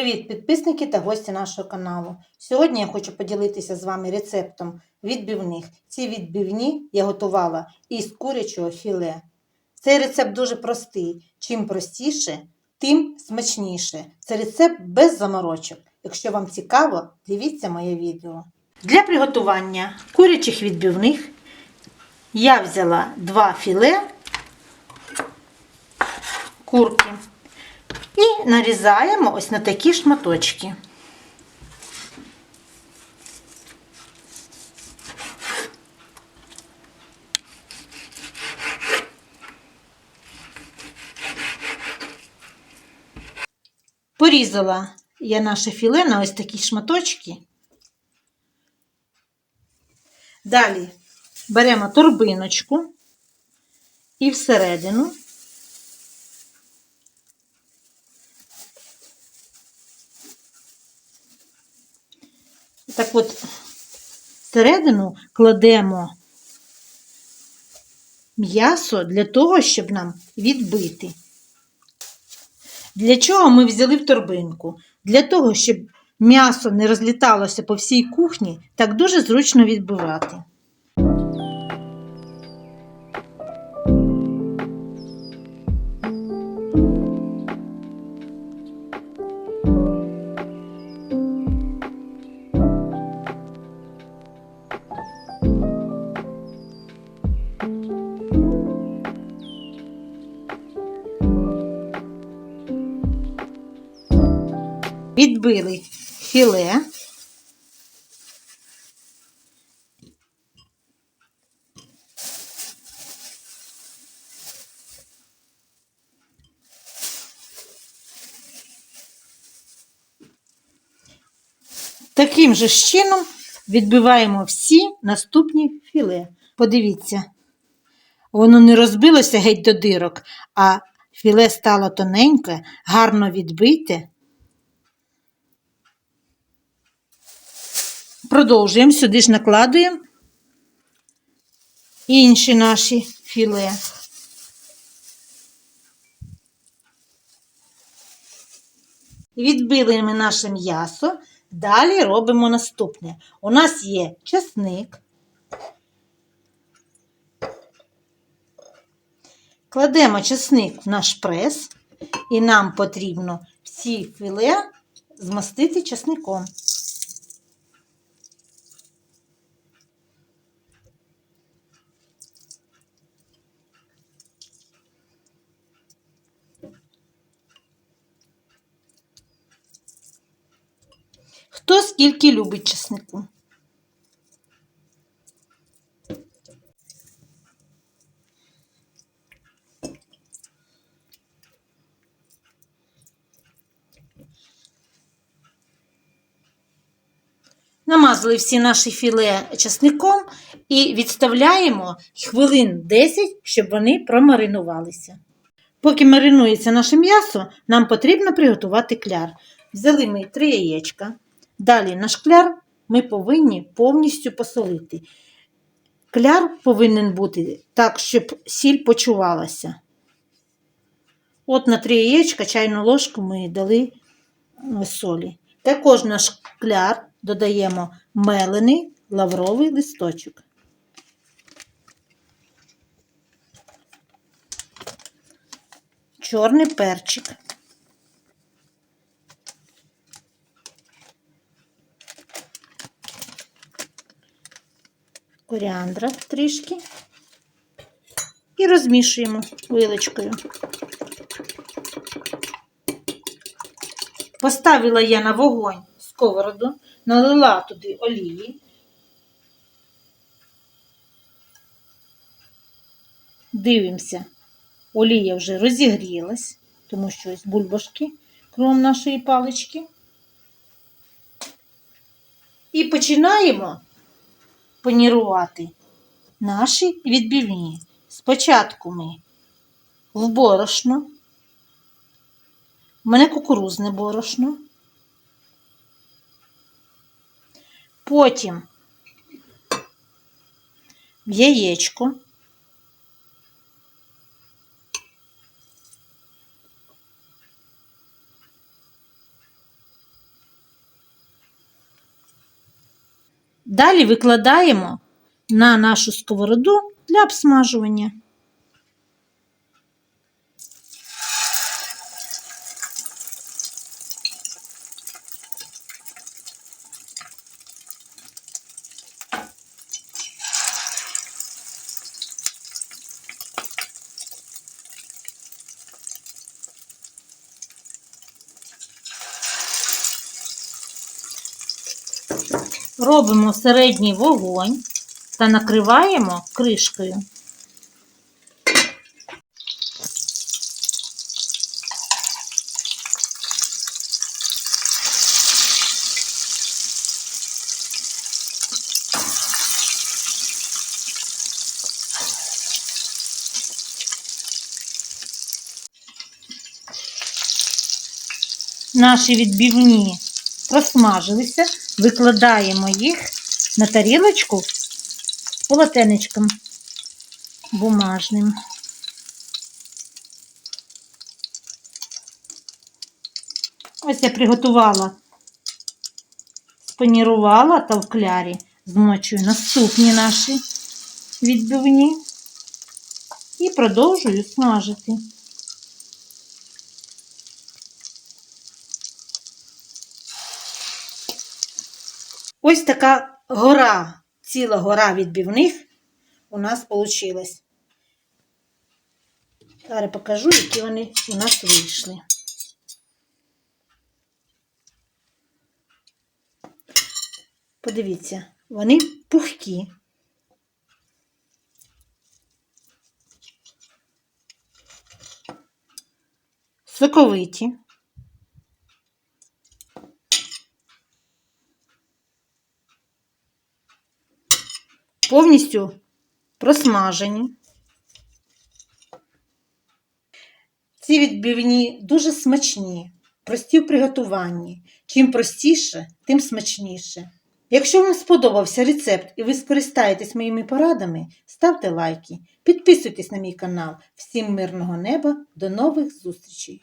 Привіт, підписники та гості нашого каналу. Сьогодні я хочу поділитися з вами рецептом відбивних. Ці відбивні я готувала із курячого філе. Цей рецепт дуже простий. Чим простіше, тим смачніше. Це рецепт без заморочок. Якщо вам цікаво, дивіться моє відео. Для приготування курячих відбивних я взяла два філе курки. І нарізаємо ось на такі шматочки. Порізала я наше філе на ось такі шматочки. Далі беремо торбиночку і всередину Так от, всередину кладемо м'ясо для того, щоб нам відбити. Для чого ми взяли в торбинку? Для того, щоб м'ясо не розліталося по всій кухні, так дуже зручно відбивати. Відбили філе. Таким же чином відбиваємо всі наступні філе. Подивіться, воно не розбилося геть до дирок, а філе стало тоненьке, гарно відбите. Продовжуємо, сюди ж накладуємо інші наші філе. Відбили ми наше м'ясо. Далі робимо наступне. У нас є чесник. Кладемо чесник в наш прес, і нам потрібно всі філе змастити чесником. Хто скільки любить чеснику? Намазали всі наші філе чесником і відставляємо хвилин 10, щоб вони промаринувалися. Поки маринується наше м'ясо, нам потрібно приготувати кляр. Взяли ми три яєчка. Далі наш кляр ми повинні повністю посолити. Кляр повинен бути так, щоб сіль почувалася. От на три яєчка чайну ложку ми дали е, солі. Також наш кляр додаємо мелений лавровий листочок. Чорний перчик. коріандра трішки і розмішуємо вилочкою. Поставила я на вогонь сковороду, налила туди олії. Дивимося, олія вже розігрілась, тому що ось бульбашки кром нашої палички. І починаємо панірувати наші відбивні. Спочатку ми в борошно, у мене кукурузне борошно, Потім в яєчко. Далі викладаємо на нашу сковороду для обсмажування. Робимо середній вогонь та накриваємо кришкою. Наші відбивні просмажилися, викладаємо їх на тарілочку з полотенечком бумажним. Ось я приготувала, спанірувала та в клярі змочую наступні наші відбивні і продовжую смажити. Ось така гора, ціла гора відбивних у нас вийшла. Зараз покажу, які вони у нас вийшли. Подивіться, вони пухкі. Соковиті. Повністю просмажені. Ці відбивні дуже смачні, прості в приготуванні. Чим простіше, тим смачніше. Якщо вам сподобався рецепт і ви скористаєтесь моїми порадами, ставте лайки, підписуйтесь на мій канал. Всім мирного неба, до нових зустрічей!